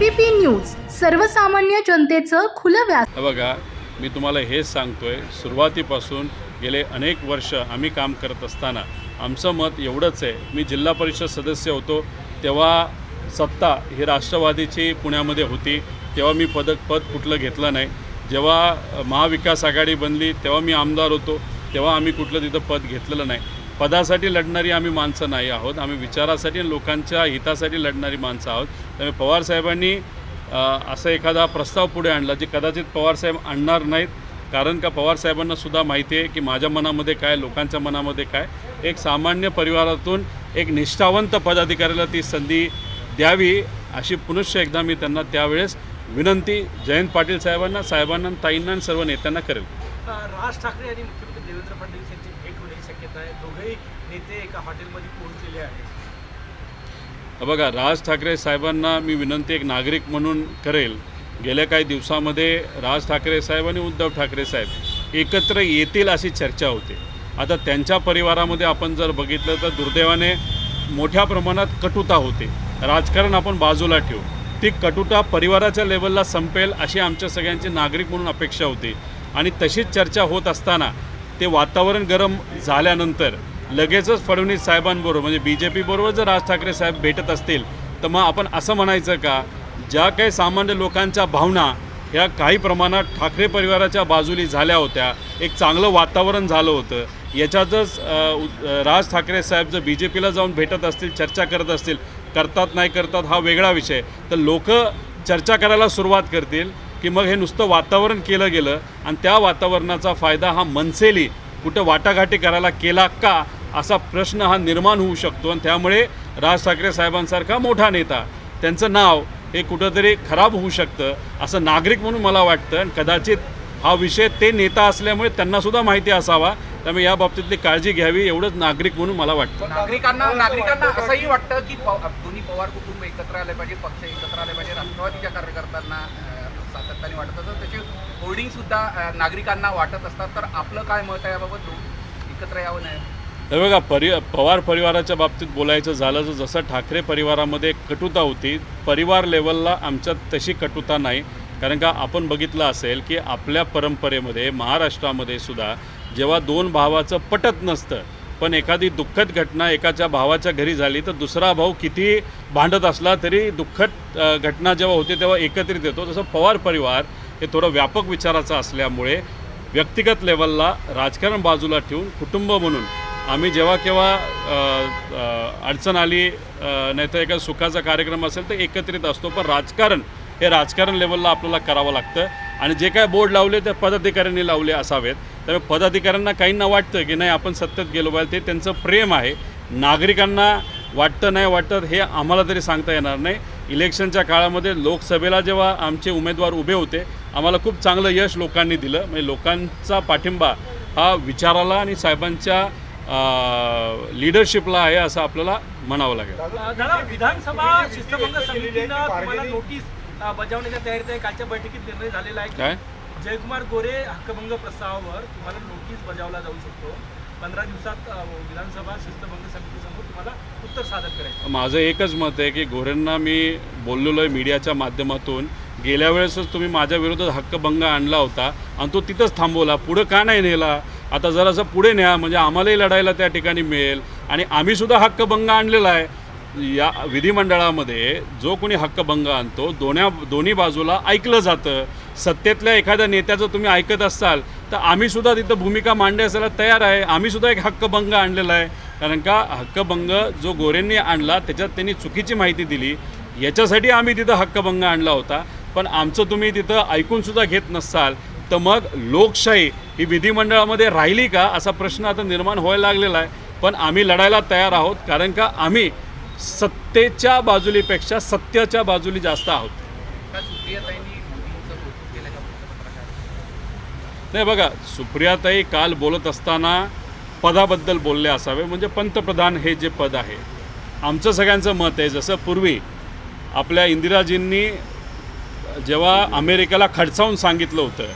ABP news सर्वसामान्य जनतेचं खुलं व्यास बघा मी तुम्हाला हेच सांगतोय सुरुवातीपासून गेले अनेक वर्ष आम्ही काम करत असताना आमचं मत एवढंच आहे. मी जिल्हा परिषद सदस्य होतो तेव्हा सत्ता ही राष्ट्रवादीची पुण्यामध्ये होती तेव्हा मी पद पद कुठलं घेतलं नाही. जेव्हा महाविकास आघाडी बनली तेव्हा मी आमदार होतो तेव्हा आम्ही कुठलं तिथं पद घेतलेलं नाही. पदासाठी लढणारी आम्ही माणसं नाही आहोत. आम्ही विचारासाठी लोकांच्या हितासाठी लढणारी माणसं आहोत. त्यामुळे पवारसाहेबांनी असा एखादा प्रस्ताव पुढे आणला जे कदाचित पवारसाहेब आणणार नाहीत. कारण का पवारसाहेबांना सुद्धा माहिती आहे की माझ्या मनामध्ये काय लोकांच्या मनामध्ये काय. एक सामान्य परिवारातून एक निष्ठावंत पदाधिकाऱ्याला ती संधी द्यावी अशी पुनश्च एकदा मी त्यांना त्यावेळेस विनंती जयंत पाटील साहेबांना साहेबांना ताईंना आणि सर्व नेत्यांना करेल. राज ठाकरे आणि मुख्यमंत्री देवेंद्र फडणवीस येत आहे. दोघेही नेते एका हॉटेलमध्ये पोहोचलेले आहेत. बघा राज ठाकरे साहेबांना मी विनंती एक नागरिक म्हणून करेल. गेल्या काही दिवसामध्ये राज ठाकरे साहेब आणि उद्धव ठाकरे साहेब एकत्र येतील अशी चर्चा होते. आता त्यांच्या परिवारामध्ये आपण जर बघितलं तर दुर्दैवाने मोठ्या प्रमाणात कटुता होते. राजकारण आपण बाजूला ठेवू. ती कटुता परिवाराच्या लेवलला संपेल अशी आमच्या सगळ्यांची नागरिक म्हणून अपेक्षा होती. आणि तशीच चर्चा होत असताना ते वातावरण गरम झाल्यानंतर लगेचच फडणवीस साहेबांबरोबर म्हणजे बी जे पीबरोबर जर राज ठाकरे साहेब भेटत असतील तर मग आपण असं म्हणायचं का ज्या काही सामान्य लोकांच्या भावना ह्या काही प्रमाणात ठाकरे परिवाराच्या बाजूली झाल्या होत्या एक चांगलं वातावरण झालं होतं याच्यातच राज ठाकरे साहेब जर बी जे पीला जाऊन भेटत असतील चर्चा करत असतील करतात नाही करतात हा वेगळा विषय. तर लोक चर्चा करायला सुरुवात करतील. की मग हे नुसतं वातावरण केलं गेलं आणि त्या वातावरणाचा फायदा हा मनसेली कुठं वाटाघाटी करायला केला का असा प्रश्न हा निर्माण होऊ शकतो. आणि त्यामुळे राज ठाकरे साहेबांसारखा मोठा नेता त्यांचं नाव हे कुठंतरी खराब होऊ शकतं असं नागरिक म्हणून मला वाटतं. आणि कदाचित हा विषय ते नेता असल्यामुळे त्यांनासुद्धा माहिती असावा. त्यामुळे या बाबतीतली काळजी घ्यावी एवढंच नागरिक म्हणून मला वाटतं. नागरिकांना नागरिकांना असंही वाटतं की दोन्ही पवार कुटुंब एकत्र आले पाहिजे पक्ष एकत्र आले पाहिजे. राष्ट्रवादीच्या कार्यकर्त्यांना सातत्याने वाटत असतात त्याचे होर्डिंगसुद्धा नागरिकांना वाटत असतात. तर आपलं काय मत आहे याबाबत? एकत्र यावं नाही. हे बघा परि पवार परिवाराच्या बाबतीत बोलायचं झालं तर जसं ठाकरे परिवारामध्ये कटुता होती परिवार लेवलला आमच्यात तशी कटुता नाही. कारण का आपण बघितलं असेल की आपल्या परंपरेमध्ये महाराष्ट्रामध्ये सुद्धा जेव्हा दोन भावाचं पटत नसतं पण एखादी दुःखद घटना एकाच्या भावाच्या घरी झाली तर दुसरा भाऊ किती भांडत असला तरी दुःखद घटना जेव्हा होते तेव्हा एकत्रित येतो. जसं पवार परिवार हे थोडं व्यापक विचाराचं असल्यामुळे व्यक्तिगत लेवलला राजकारण बाजूला ठेवून कुटुंब म्हणून आम्ही जेव्हा केव्हा अडचण आली नाही तर एका सुखाचा कार्यक्रम असेल तर एकत्रित असतो. पण राजकारण हे राजकारण लेवलला आपल्याला करावं लागतं. आणि जे काय बोर्ड लावले ते पदाधिकाऱ्यांनी लावले असावेत. त्यामुळे पदाधिकाऱ्यांना काहींना वाटतं की नाही आपण सत्तेत गेलो पाहिजे ते त्यांचं प्रेम आहे. नागरिकांना वाटतं नाही वाटतं हे आम्हाला तरी सांगता येणार नाही. इलेक्शनच्या काळामध्ये लोकसभेला जेव्हा आमचे उमेदवार उभे होते आम्हाला खूप चांगलं यश लोकांनी दिलं. म्हणजे लोकांचा पाठिंबा हा विचाराला आणि साहेबांच्या लिडरशिपला आहे असं आपल्याला म्हणावं लागेल. विधानसभा शिस्तभंग समितीनं नोटीस बजावण्याच्या तयारीत आहे. कालच्या बैठकीत निर्णय झालेला आहे. काय? जयकुमार गोरे हक्कभंग प्रस्तावावर तुम्हाला नोटीस बजावला जाऊ शकतो. पंधरा दिवसात विधानसभा शिस्तभंग समितीसमोर तुम्हाला उत्तर सादर करायचं माझं एकच मत आहे की गोरेंना मी बोललेलो आहे मीडियाच्या माध्यमातून. गेल्या वेळेसच तुम्ही माझ्या विरोधात हक्कभंग आणला होता आणि तो तिथंच थांबवला. पुढं का नाही नेला? आता जरासं पुढे न्या म्हणजे आम्हालाही लढायला त्या ठिकाणी मिळेल. आणि आम्हीसुद्धा हक्कभंग आणलेला आहे. या विधिमंडळामध्ये जो कोणी हक्कभंग आणतो दोन्या दोन्ही बाजूला ऐकलं जातं. सत्तेतल्या एखाद्या नेत्याचं तुम्ही ऐकत असाल तर आम्हीसुद्धा तिथं भूमिका मांडायला तयार आहे. आम्हीसुद्धा एक हक्कभंग आणलेला आहे. कारण का हक्कभंग जो गोरेंनी आणला त्याच्यात त्यांनी चुकीची माहिती दिली. याच्यासाठी आम्ही तिथं हक्कभंग आणला होता. पण आमचं तुम्ही तिथं ऐकूनसुद्धा घेत नसाल तर मग लोकशाही ही विधिमंडळामध्ये राहिली का असा प्रश्न आता निर्माण व्हायला लागलेला आहे. पण आम्ही लढायला तयार आहोत. कारण का आम्ही सत्तेच्या बाजूलीपेक्षा सत्याच्या बाजूली जास्त आहोत. नाही बघा सुप्रियाताई काल बोलत असताना पदाबद्दल बोलले असावे. म्हणजे पंतप्रधान हे जे पद आहे आमचं सगळ्यांचं मत आहे. जसं पूर्वी आपल्या इंदिराजींनी जेव्हा अमेरिकेला खडसावून सांगितलं होतं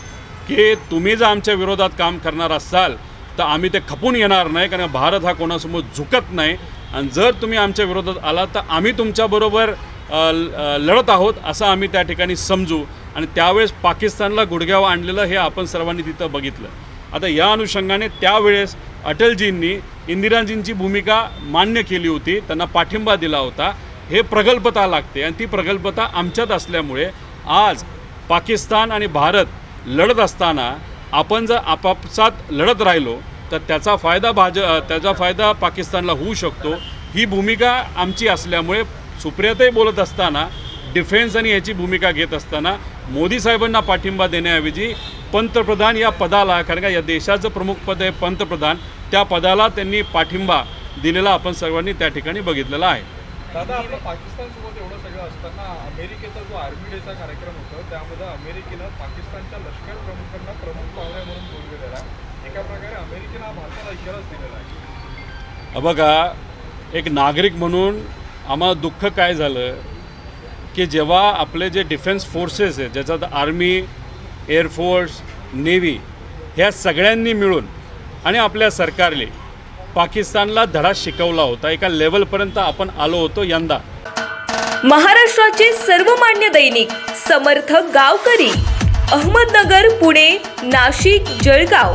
की तुम्ही जर आमच्या विरोधात काम करणार असाल तर आम्ही ते खपून येणार नाही कारण भारत हा कोणासमोर झुकत नाही. आणि जर तुम्ही आमच्या विरोधात आला तर आम्ही तुमच्याबरोबर ल- लढत आहोत असं आम्ही त्या ठिकाणी समजू. आणि त्यावेळेस पाकिस्तानला गुडघ्यावर आणलेलं हे आपण सर्वांनी तिथं बघितलं. आता या अनुषंगाने त्यावेळेस अटलजींनी इंदिराजींची भूमिका मान्य केली होती त्यांना पाठिंबा दिला होता. हे प्रगल्भता लागते आणि ती प्रगल्भता आमच्यात असल्यामुळे आज पाकिस्तान आणि भारत लढत असताना आपण जर आपापसात लढत राहिलो तर त्याचा फायदा भाज त्याचा फायदा पाकिस्तानला होऊ शकतो. ही भूमिका आमची असल्यामुळे सुप्रियाताई बोलत असताना डिफेन्स आणि याची भूमिका घेत असताना मोदी साहेबांना पाठिंबा देण्याऐवजी पंतप्रधान या पदाला कारण का या देशाचं प्रमुख पद आहे पंतप्रधान त्या पदाला त्यांनी पाठिंबा दिलेला आपण सर्वांनी त्या ठिकाणी बघितलेला आहे. दादा आपलं पाकिस्तानसोबत एवढं सगळं असताना अमेरिकेचा जो आर्मी डेचा कार्यक्रम होता त्यामध्ये अमेरिकेनं पाकिस्तानच्या लष्कर प्रमुखांना प्रमुख पाहुणे म्हणून बोलवलेला आहे एका प्रकारे अमेरिकेनं भारताला इशाराच दिलेला आहे. बघा एक नागरिक म्हणून आम्हाला दुःख काय झालं? की जेव्हा आपले जे डिफेन्स फोर्सेस आहेत ज्याच्यात आर्मी एअरफोर्स नेव्ही ह्या सगळ्यांनी मिळून आणि आपल्या सरकारने पाकिस्तानला धडा शिकवला होता. एका लेवलपर्यंत आपण आलो होतो यंदा. महाराष्ट्राचे सर्वमान्य दैनिक समर्थ गावकरी अहमदनगर पुणे नाशिक जळगाव.